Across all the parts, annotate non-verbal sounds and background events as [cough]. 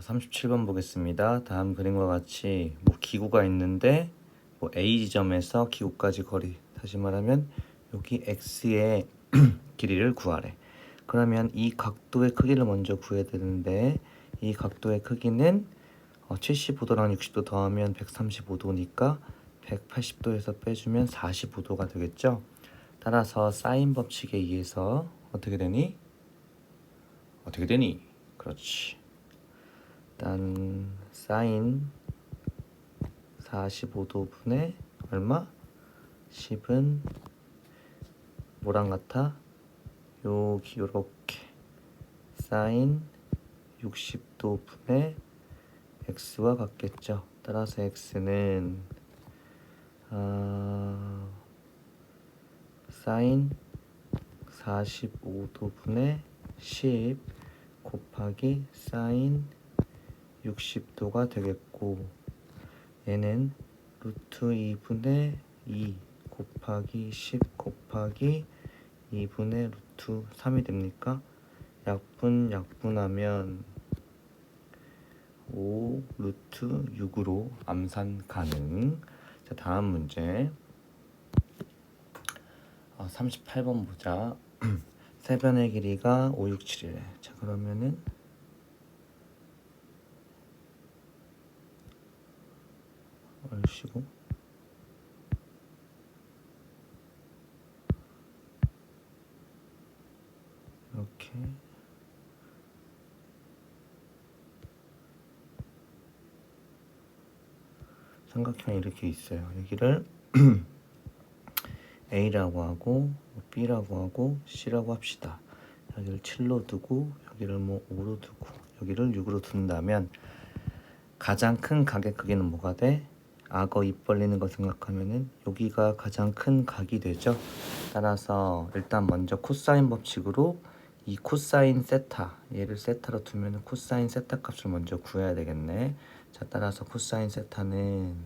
37번 보겠습니다. 다음 그림과 같이 뭐 기구가 있는데 뭐 A 지점에서 기구까지 거리 다시 말하면 여기 x의 [clears throat] 길이를 구하래. 그러면 이 각도의 크기를 먼저 구해야 되는데 이 각도의 크기는 어, 75도랑 60도 더하면 135도니까 180도에서 빼주면 45도가 되겠죠. 따라서 사인 법칙에 의해서 어떻게 되니? 어떻게 되니? 그렇지. 일단 사인 45도 분의 얼마? 10은 뭐랑 같아? 여기 요렇게 사인 60도 분의 x와 같겠죠. 따라서 x는 아, 사인 45도 분의 10 곱하기 사인 60도가 되겠고 얘는 루트 2분의 2 곱하기 10 곱하기 2분의 루트 3이 됩니까? 약분 약분하면 5 루트 6으로 암산 가능. 자 다음 문제. 어, 38번 보자. [clears throat] 세변의 길이가 5, 6, 7이래 자 그러면은 얼씨구 이렇게 삼각형이 이렇게 있어요. 여기를 [clears throat] A라고 하고 B라고 하고 C라고 합시다. 여기를 7로 두고 여기를 뭐 5로 두고 여기를 6으로 둔다면 가장 큰 각의 크기는 뭐가 돼? 악어 입 벌리는 거 생각하면은 여기가 가장 큰 각이 되죠. 따라서 일단 먼저 코사인 법칙으로 이 코사인 세타 얘를 세타로 두면은 코사인 세타 값을 먼저 구해야 되겠네. 자 따라서 코사인 세타는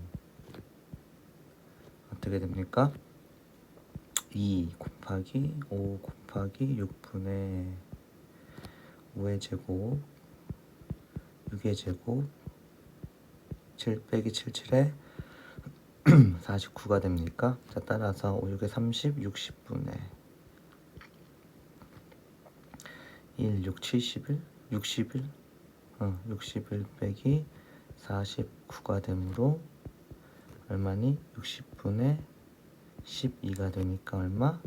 어떻게 됩니까? 2 곱하기 5 곱하기 6분의 5의 제곱 6의 제곱 7 빼기 77에 [clears throat] 49가 됩니까? 자 따라서 5, 6에 30, 60분의 1, 6, 71, 61, 어, 61 빼기 49가 되므로 얼마니? 60분의 12가 되니까 얼마?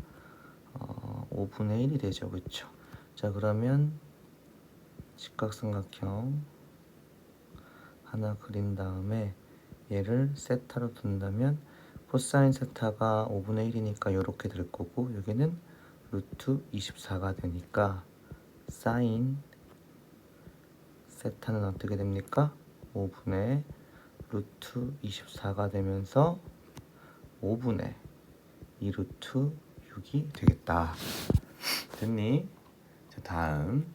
어, 5분의 1이 되죠, 그렇죠? 자 그러면 직각삼각형 하나 그린 다음에 얘를 세타로 둔다면 코사인 세타가 5분의 1이니까 이렇게 될 거고 여기는 루트 24가 되니까 사인 세타는 어떻게 됩니까? 5분의 루트 24가 되면서 5분의 2 루트 6이 되겠다. 됐니? 자 다음